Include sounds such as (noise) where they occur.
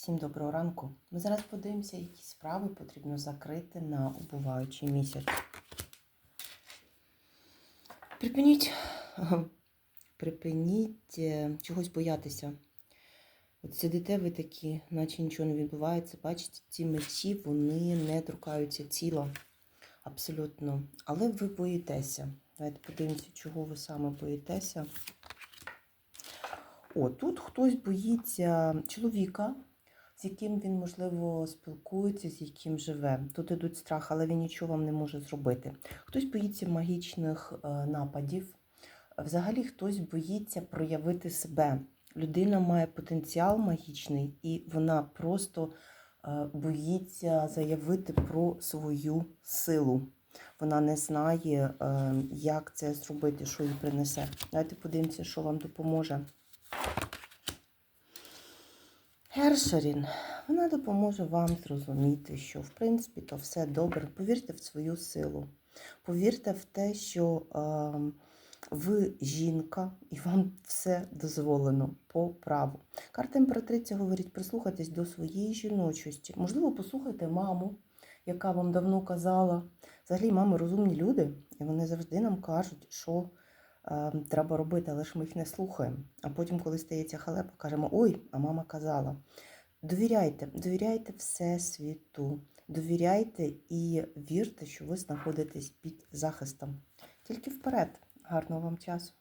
Всім доброго ранку. Ми зараз подивимося, які справи потрібно закрити на убуваючий місяць. Припиніть, (laughs) припиніть е, чогось боятися. От сидите ви такі, наче нічого не відбувається. Бачите, ці мечі вони не торкаються тіла. Абсолютно. Але ви боїтеся. Давайте подивимося, чого ви саме боїтеся. О, тут хтось боїться чоловіка, з яким він, можливо, спілкується, з яким живе. Тут ідуть страх, але він нічого вам не може зробити. Хтось боїться магічних е, нападів. Взагалі хтось боїться проявити себе. Людина має потенціал магічний, і вона просто е, боїться заявити про свою силу. Вона не знає, е, як це зробити, що їй принесе. Давайте подивимося, що вам допоможе. Гершерін, вона допоможе вам зрозуміти, що в принципі то все добре. Повірте в свою силу. Повірте в те, що е, ви жінка і вам все дозволено по праву. Карта імператриця говорить, прислухайтесь до своєї жіночості. Можливо, послухайте маму, яка вам давно казала. Взагалі, мами розумні люди, і вони завжди нам кажуть, що треба робити, але ж ми їх не слухаємо. А потім, коли стається халепа, кажемо: ой, а мама казала. Довіряйте, довіряйте Всесвіту, довіряйте і вірте, що ви знаходитесь під захистом. Тільки вперед. Гарного вам часу!